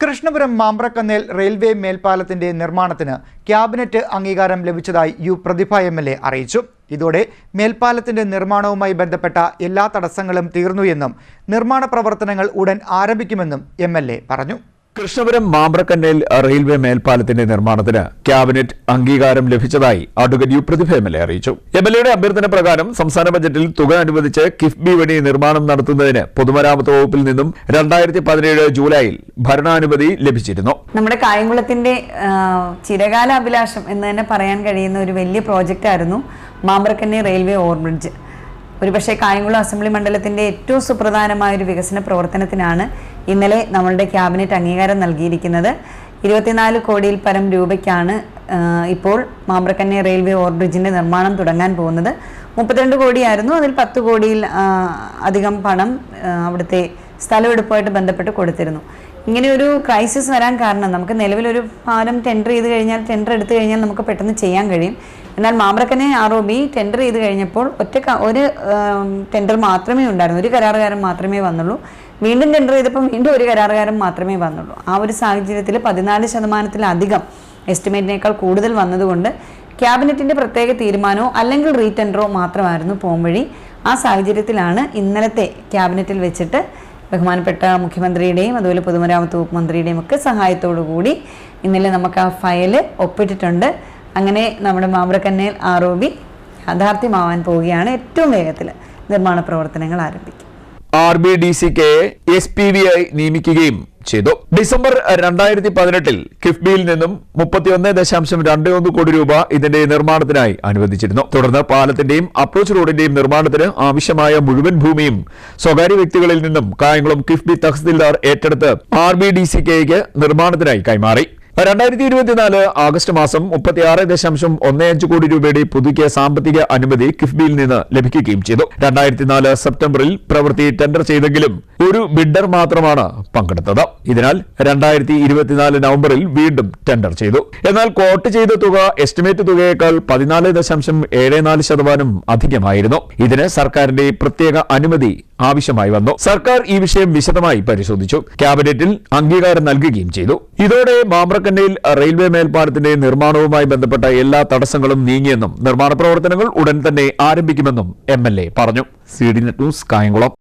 Krishnapuram മാമ്പ്രക്കന്നേൽ railway മേൽപ്പാലത്തിന്റെ നിർമ്മാണത്തിന് cabinet അംഗീകാരം ലഭിച്ചതായി യു പ്രതിഭ എം എൽ അറിയിച്ചു. ഇതോടെ മേൽപ്പാലത്തിന്റെ നിർമ്മാണവുമായി ബന്ധപ്പെട്ട എല്ലാ തടസ്സങ്ങളും തീർന്നു എന്നും നിർമ്മാണ പ്രവർത്തനങ്ങൾ ഉടൻ ആരംഭിക്കുമെന്നും എം പറഞ്ഞു. കൃഷ്ണപുരം മാമ്പ്രക്കന്നേൽ റെയിൽവേ മേൽപ്പാലത്തിന്റെ നിർമ്മാണത്തിന് ക്യാബിനറ്റ് അംഗീകാരം ലഭിച്ചതായി advocate U Prathibha M L അറിയിച്ചു. എം എൽ എയുടെ അഭ്യർത്ഥന പ്രകാരം സംസ്ഥാന ബജറ്റിൽ തുക അനുവദിച്ച് കിഫ്ബി വഴി നിർമ്മാണം നടത്തുന്നതിന് പൊതുമരാമത്ത് വകുപ്പിൽ നിന്നും രണ്ടായിരത്തി പതിനേഴ് ജൂലൈയിൽ ഭരണാനുമതി ലഭിച്ചിരുന്നു. നമ്മുടെ കായംകുളത്തിന്റെ ചിരകാല അഭിലാഷം എന്ന് തന്നെ പറയാൻ കഴിയുന്ന ഒരു വലിയ പ്രോജക്റ്റ് ആയിരുന്നു മാമ്പ്രക്കന്നി റെയിൽവേ ഓവർബ്രിഡ്ജ്. ഒരുപക്ഷെ കായംകുളം അസംബ്ലി മണ്ഡലത്തിന്റെ ഏറ്റവും സുപ്രധാനമായ ഒരു വികസന പ്രവർത്തനത്തിനാണ് ഇന്നലെ നമ്മളുടെ ക്യാബിനറ്റ് അംഗീകാരം നൽകിയിരിക്കുന്നത് ഇരുപത്തിനാല് കോടിയിൽ പരം രൂപയ്ക്കാണ് ഇപ്പോൾ മാമ്പ്രക്കന്നെ റെയിൽവേ ഓവർബ്രിഡ്ജിന്റെ നിർമ്മാണം തുടങ്ങാൻ പോകുന്നത്. മുപ്പത്തിരണ്ട് കോടിയായിരുന്നു. അതിൽ പത്ത് കോടിയിൽ അധികം പണം അവിടുത്തെ സ്ഥലമെടുപ്പുമായിട്ട് ബന്ധപ്പെട്ട് കൊടുത്തിരുന്നു. ഇങ്ങനെ ഒരു ക്രൈസിസ് വരാൻ കാരണം നമുക്ക് നിലവിലൊരു പാലം ടെൻഡർ ചെയ്ത് കഴിഞ്ഞാൽ ടെൻഡർ എടുത്തു കഴിഞ്ഞാൽ നമുക്ക് പെട്ടെന്ന് ചെയ്യാൻ കഴിയും. എന്നാൽ മാമ്പ്രക്കനെ ആർ ഒ ബി ടെൻഡർ ചെയ്ത് കഴിഞ്ഞപ്പോൾ ഒറ്റ ഒരു ടെൻഡർ മാത്രമേ ഉണ്ടായിരുന്നു. ഒരു കരാറുകാരൻ മാത്രമേ വന്നുള്ളൂ. വീണ്ടും ടെൻഡർ ചെയ്തപ്പോൾ വീണ്ടും ഒരു കരാറുകാരൻ മാത്രമേ വന്നുള്ളൂ. ആ ഒരു സാഹചര്യത്തിൽ പതിനാല് ശതമാനത്തിലധികം എസ്റ്റിമേറ്റിനേക്കാൾ കൂടുതൽ വന്നതുകൊണ്ട് ക്യാബിനറ്റിന്റെ പ്രത്യേക തീരുമാനമോ അല്ലെങ്കിൽ റീടെൻഡറോ മാത്രമായിരുന്നു പോംവഴി. ആ സാഹചര്യത്തിലാണ് ഇന്നലത്തെ ക്യാബിനറ്റിൽ വെച്ചിട്ട് ബഹുമാനപ്പെട്ട മുഖ്യമന്ത്രിയുടെയും അതുപോലെ പൊതുമരാമത്ത് വകുപ്പ് മന്ത്രിയുടെയും ഒക്കെ സഹായത്തോടു കൂടി ഇന്നലെ നമുക്ക് ആ ഫയൽ ഒപ്പിട്ടിട്ടുണ്ട്. അങ്ങനെ നമ്മുടെ മാമ്പ്രക്കന്നേൽ ആർ ഒ ബി യാഥാർത്ഥ്യമാവാൻ പോവുകയാണ്. ഏറ്റവും വേഗത്തിൽ നിർമ്മാണ പ്രവർത്തനങ്ങൾ ആരംഭിക്കും. ആർ ബി ഡി സിക്ക് എസ് പി വി ഐ നിയമിക്കുകയും ചെയ്തു. ഡിസംബർ രണ്ടായിരത്തി പതിനെട്ടിൽ കിഫ്ബിയിൽ നിന്നും മുപ്പത്തിയൊന്ന് ദശാംശം രണ്ട് ഒന്ന് കോടി രൂപ ഇതിന്റെ നിർമ്മാണത്തിനായി അനുവദിച്ചിരുന്നു. തുടർന്ന് പാലത്തിന്റെയും അപ്രോച്ച് റോഡിന്റെയും നിർമ്മാണത്തിന് ആവശ്യമായ മുഴുവൻ ഭൂമിയും സ്വകാര്യ വ്യക്തികളിൽ നിന്നും കായംകുളം കിഫ്ബി തഹസിൽദാർ ഏറ്റെടുത്ത് ആർ ബി ഡി സി കെയ്ക്ക് നിർമ്മാണത്തിനായി കൈമാറി. രണ്ടായിരത്തി ഇരുപത്തിനാല് ആഗസ്റ്റ് മാസം മുപ്പത്തിയാറ് ദശാംശം ഒന്ന് അഞ്ച് കോടി രൂപയുടെ പുതുക്കിയ സാമ്പത്തിക അനുമതി കിഫ്ബിയിൽ നിന്ന് ലഭിക്കുകയും ചെയ്തു. രണ്ടായിരത്തി നാല് സെപ്റ്റംബറിൽ പ്രവൃത്തി ടെൻഡർ ചെയ്തെങ്കിലും ഒരു ബിഡർ മാത്രമാണ് പങ്കെടുത്തത്. ഇതിനാൽ രണ്ടായിരത്തി ഇരുപത്തിനാല് നവംബറിൽ വീണ്ടും ടെൻഡർ ചെയ്തു. എന്നാൽ കോട്ട് ചെയ്ത തുക എസ്റ്റിമേറ്റ് തുകയേക്കാൾ പതിനാല് ദശാംശം ഏഴ് നാല് ശതമാനം അധികമായിരുന്നു. ഇതിന് സർക്കാരിന്റെ പ്രത്യേക അനുമതി ആവശ്യമായി വന്നു. സർക്കാർ ഈ വിഷയം വിശദമായി പരിശോധിച്ചു. ക്യാബിനറ്റിൽ അംഗീകാരം നൽകുകയും ചെയ്തു. ഇതോടെ മാമ്പ്രക്കന്നയിൽ റെയിൽവേ മേൽപ്പാലത്തിന്റെ നിർമ്മാണവുമായി ബന്ധപ്പെട്ട എല്ലാ തടസ്സങ്ങളും നീങ്ങിയെന്നും നിർമ്മാണ പ്രവർത്തനങ്ങൾ ഉടൻ തന്നെ ആരംഭിക്കുമെന്നും എം പറഞ്ഞു. C D news Kayamkulam.